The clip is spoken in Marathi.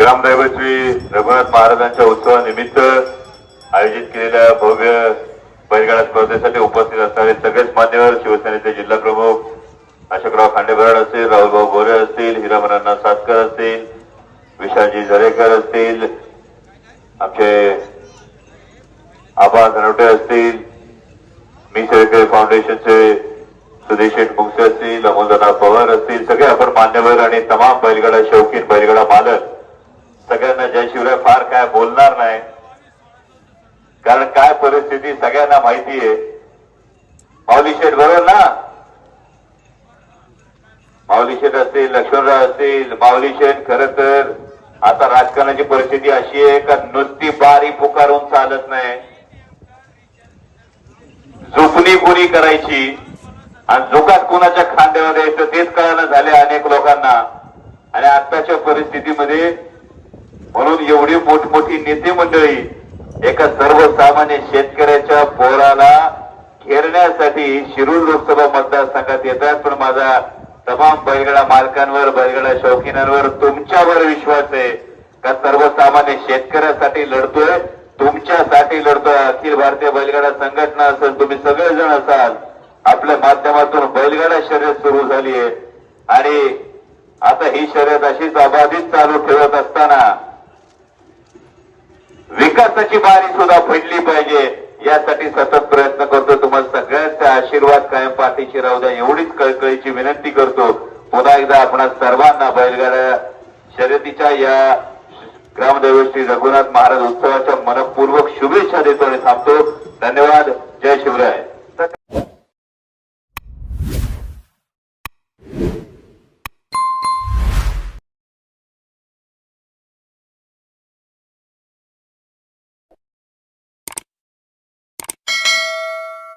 ग्रामदैवत श्री रघुनाथ महाराजांच्या उत्सवानिमित्त आयोजित केलेल्या भव्य बैलगाडा स्पर्धेसाठी उपस्थित असणारे सगळेच मान्यवर शिवसेनेचे जिल्हा प्रमुख अशोकराव खांडेभराड असतील राहुलभाऊ गोरे असतील हिरामनाना सातकर असतील विशालजी झरेकर असतील आमचे आबा धनवटे असतील मी शेळके फाउंडेशनचे सुदेश शेठ मुंगसे असतील अमोलदादा पवार असतील सगळे आपण मान्यवर आणि तमाम बैलगाडा शौकीन बैलगाडा मालक. सगळ्यांना जय फार काय बोलणार नाही. कारण काय परिस्थिती सगळ्यांना माहिती आहे. माऊली शेठ बरोबर ना? माऊली शेठ असतील लक्ष्मणराव असतील माऊली शेठ खर तर आता राजकारणाची परिस्थिती अशी आहे का नुसती बारी पुकारून चालत नाही. झुकणी कोणी करायची आणि झुकात कोणाच्या खांद्यावर यायचं तेच कळायला झाले अनेक लोकांना. आणि आताच्या परिस्थितीमध्ये म्हणून एवढी मोठमोठी नेते मंडळी एका सर्वसामान्य शेतकऱ्याच्या पोराला घेरण्यासाठी शिरूर लोकसभा मतदारसंघात येतात. पण माझा तमाम बैलगडा मालकांवर बैलगाडा शौकीनांवर तुमच्यावर विश्वास आहे. का सर्वसामान्य शेतकऱ्यासाठी लढतोय? तुमच्यासाठी लढतोय. अखिल भारतीय बैलगाडा संघटना असेल तुम्ही सगळेजण असाल. आपल्या माध्यमातून बैलगाडा शर्यत सुरू झाली आहे आणि आता ही शर्यत अशीच अबाधित चालू ठेवत असताना विकासाची बारी सुद्धा फडली पाहिजे. यासाठी सतत प्रयत्न करतो तुम्हाला सगळ्यांचा आशीर्वाद कायम पाठीशी राहू द्या. एवढीच कळकळीची विनंती करतो. पुन्हा एकदा आपण सर्वांना बैलगाड्या शर्यतीच्या या ग्रामदैवत श्री रघुनाथ महाराज उत्सवाच्या मनपूर्वक शुभेच्छा देतो आणि थांबतो. धन्यवाद. जय शिवराय.